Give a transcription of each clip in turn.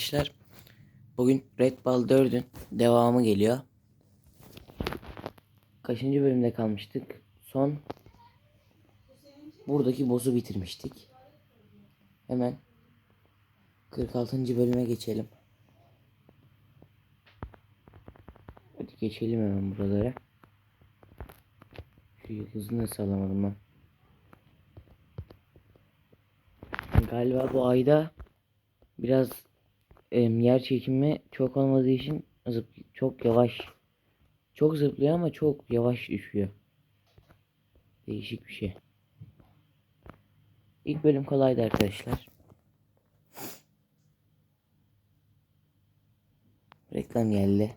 Arkadaşlar bugün Red Ball 4'ün devamı geliyor. Kaçıncı bölümde kalmıştık? Son buradaki boss'u bitirmiştik. Hemen 46. bölüme geçelim. Hadi geçelim hemen buralara. Şu yıldızını nasıl alamadım ben? Galiba bu ayda biraz yer çekimi çok olmadığı için zıp çok yavaş. Çok zıplıyor ama çok yavaş düşüyor. Değişik bir şey. İlk bölüm kolaydı arkadaşlar. Reklam geldi.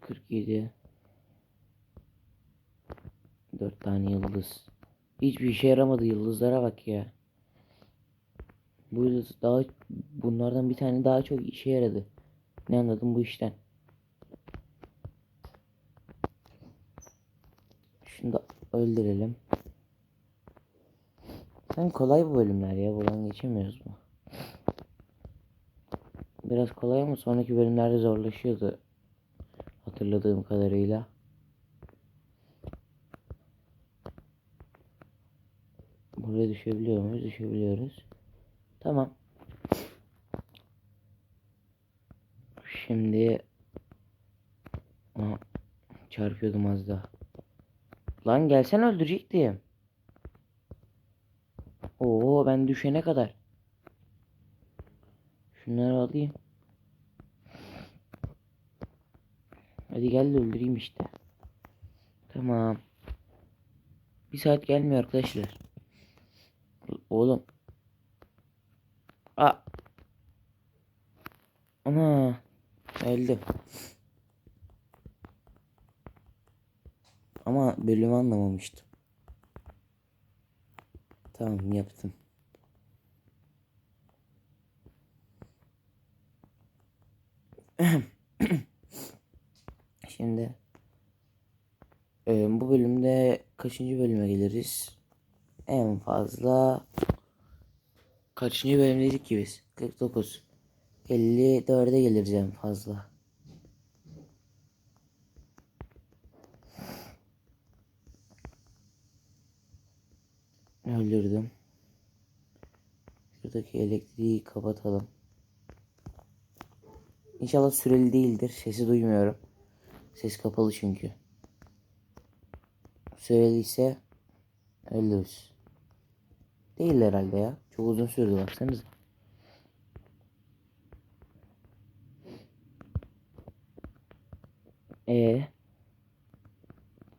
47 Dört tane yıldız. Hiçbir işe yaramadı yıldızlara bak ya. Bu daha bunlardan bir tane daha çok işe yaradı. Ne anladım bu işten? Şunu da öldürelim. Sen kolay bu bölümler ya. Buradan geçemiyoruz mu? Biraz kolay ama sonraki bölümlerde zorlaşıyordu. Hatırladığım kadarıyla. Buraya düşebiliyor muyuz? Düşebiliyoruz. Tamam. Şimdi Aa, çarpıyordum az daha. Lan gelsen öldürecektim. Oo ben düşene kadar. Şunları alayım. Hadi gel de öldüreyim işte. Tamam. Bir saat gelmiyor arkadaşlar. Oğlum. A. Ana. Öldüm. Ama bölümü anlamamıştım. Tamam yaptım. Şimdi e, bu bölümde kaçıncı bölüme geliriz? En fazla kaçıncı bölümdeydik ki biz? 49. 54'e geliriz en fazla. Öldürdüm. Şuradaki elektriği kapatalım. İnşallah süreli değildir. Sesi duymuyorum. Ses kapalı çünkü. Süreli ise ölürüz. Değil herhalde ya. Çok uzun sürdü baksanıza. Ee.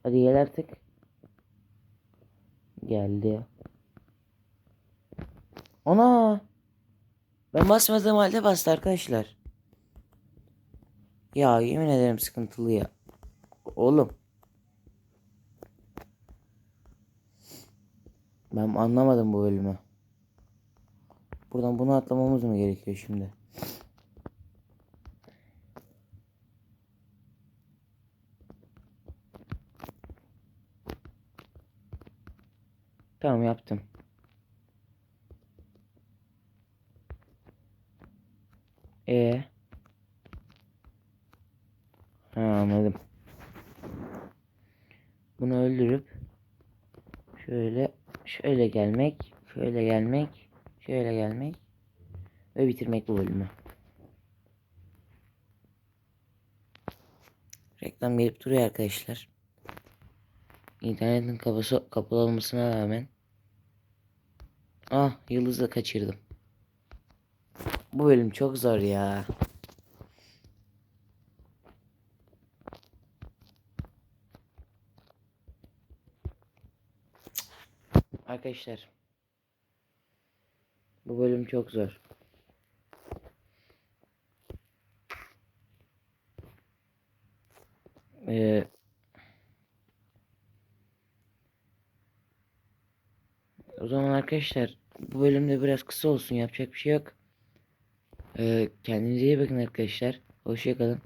Hadi gel artık. Geldi. Ana. Ben basmadığım halde bastı arkadaşlar. Ya yemin ederim sıkıntılı ya. Oğlum. Ben anlamadım bu bölümü. Buradan bunu atlamamız mı gerekiyor şimdi? Tamam yaptım. E Ha anladım. Bunu öldürüp şöyle şöyle gelmek, şöyle gelmek, şöyle gelmek ve bitirmek bu bölümü. Reklam gelip duruyor arkadaşlar. İnternetin kapısı kapalı olmasına rağmen Ah yıldızı kaçırdım. Bu bölüm çok zor ya. Arkadaşlar. Bu bölüm çok zor. Ee, o zaman arkadaşlar bu bölümde biraz kısa olsun yapacak bir şey yok. Ee, kendinize iyi bakın arkadaşlar. Hoşçakalın.